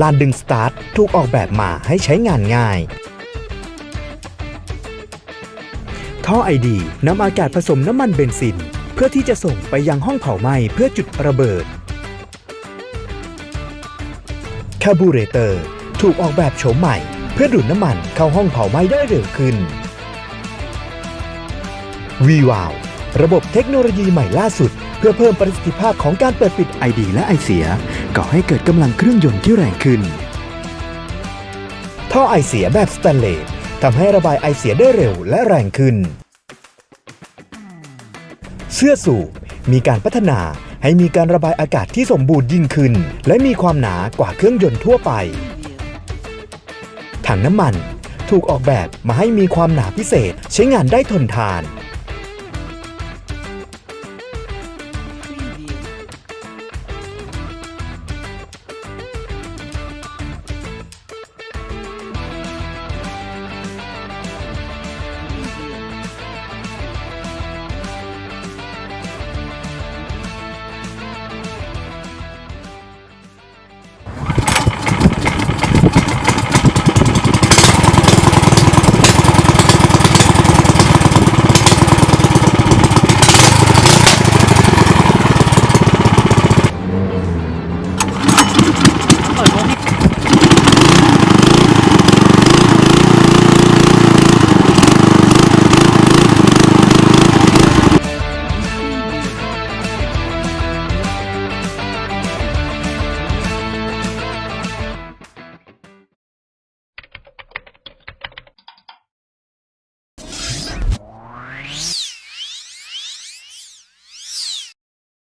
ลานดึงสตาร์ทถูกออกแบบมาให้ใช้งานง่าย ท่อไอดีนำอากาศผสมน้ำมันเบนซิน เพื่อที่จะส่งไปยังห้องเผาไหม้เพื่อจุดระเบิดคาบูเรเตอร์ถูกออกแบบโฉมใหม่ เพื่อดูดน้ำมันเข้าห้องเผาไหม้ได้เร็วขึ้นวีวาว ระบบเทคโนโลยีใหม่ล่าสุด เพื่อเพิ่มประสิทธิภาพของการเปิดปิดไอดีและไอเสียก่อให้เกิดกำลังเครื่องยนต์ที่แรงขึ้น ท่อไอเสียแบบสแตนเลสทำให้ระบายไอเสียได้เร็วและแรงขึ้น เสื้อสูบมีการพัฒนาให้มีการระบายอากาศที่สมบูรณ์ยิ่งขึ้น และมีความหนากว่าเครื่องยนต์ทั่วไป ถังน้ำมันถูกออกแบบมาให้มีความหนาพิเศษใช้งานได้ทนทาน